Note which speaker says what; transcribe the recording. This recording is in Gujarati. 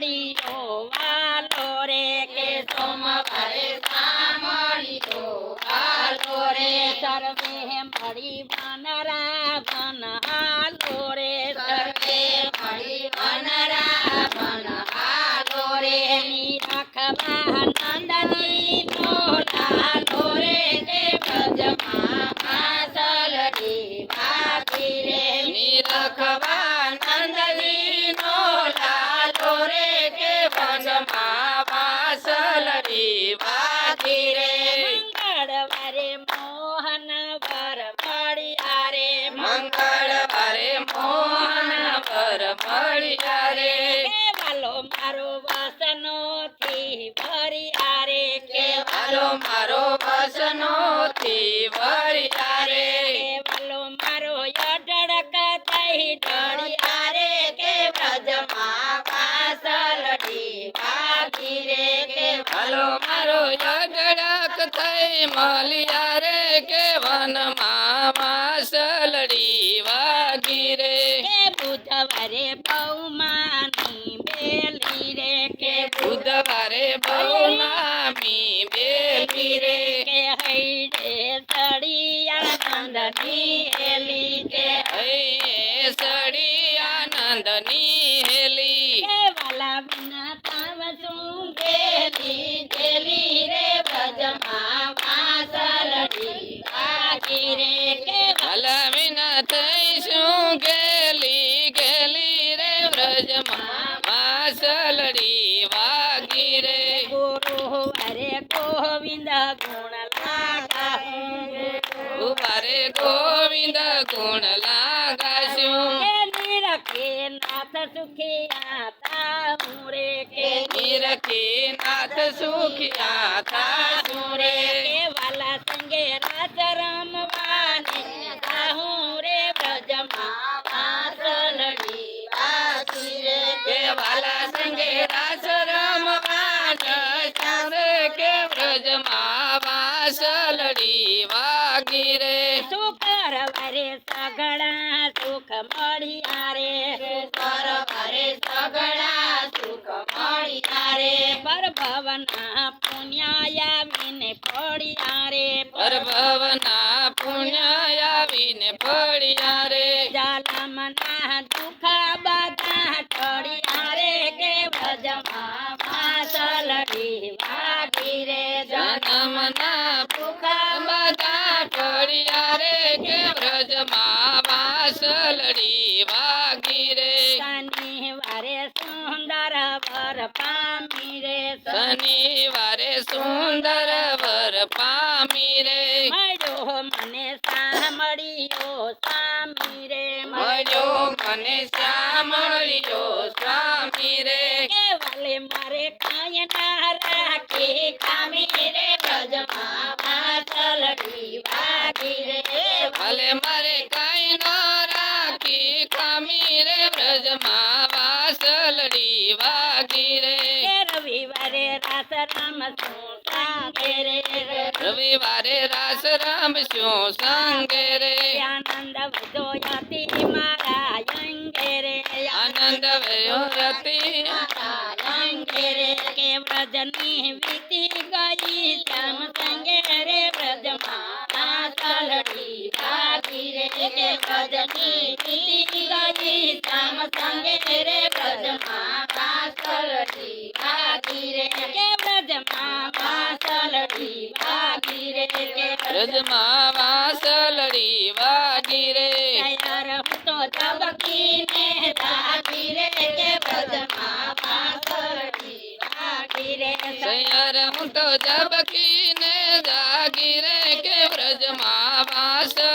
Speaker 1: સામળીઓ વાલો રે કે સોમવારે સામળીઓ વાલો રે સર્વે મળી વનરા વન હાલો રે સર્વે મળી વનરા વન હાલો રે ની રખવા બાબા સલરી વાગી રે મંગળવારે મોહન પરમળિયા રે
Speaker 2: મંગળવારે મોહન પરમળિયા રે
Speaker 1: કેવાલો મારો વાસનો થી
Speaker 2: ભરી આરે
Speaker 1: કેવાલો મારો વાસનો થઈ ડળી
Speaker 2: આરે મારો ઝઘડાક થઈ મળ્યા રે કે વનમાં માસલડી વાગી રે
Speaker 1: કે બુધવારે બહુમાની બેલી રે કે
Speaker 2: બુધવારે બહુમામી બેલી રે
Speaker 1: કે હૈડે સડી આનંદની એલી કે
Speaker 2: હૈ સડી આનંદની
Speaker 1: હે रे गोविंद गुण लागो के नाथ
Speaker 2: सुखिया के नीर के नाथ सुखिया वाला संगे राज
Speaker 1: राम वानी के वाला संगे
Speaker 2: राज राम वान के
Speaker 1: ब्रज मावा તગડા સુખ મડીયા રે સુખ પર કરે તગડા સુખ મડીયા રે પર
Speaker 2: ભવના પુણ્યા આવીને પડીયા રે
Speaker 1: પર ભવના પુણ્યા આવીને પડીયા રે
Speaker 2: જાલામાં તુખા બતા પડીયા રે
Speaker 1: કેવજમાં
Speaker 2: પાસ લડી जीवा गिरे शनिवारे
Speaker 1: सुंदर वर पामी रे शनिवारे
Speaker 2: सुंदर वर पामी रे मयो
Speaker 1: मने सामड़ियो स्वामी रे मयो मने सामड़ियो स्वामी रे केवल मारे कायना
Speaker 2: राखी कामी रे ब्रजमा रे भले मारे જમાવા સલડી વાગી રે
Speaker 1: રવિવારે રાસ રામ શું સાંગે રે
Speaker 2: રવિવારે રાસ રામ શું સાંગે રે
Speaker 1: આનંદ વજો યતિ મારા અંગે રે
Speaker 2: આનંદ વજો યતિ મારા
Speaker 1: અંગે રે કે વ્રજની વીતી ગઈ શ્યામ સંગે રે વ્રજમાં સલડી વ્રજમાં વાસલડી વાગી રે તો તબકીને દાગી રે કે વ્રજમાં વાસલડી વાગી રે
Speaker 2: સૈયર હું તો જબકીને જાગી રે કે વ્રજમાં વાસલડી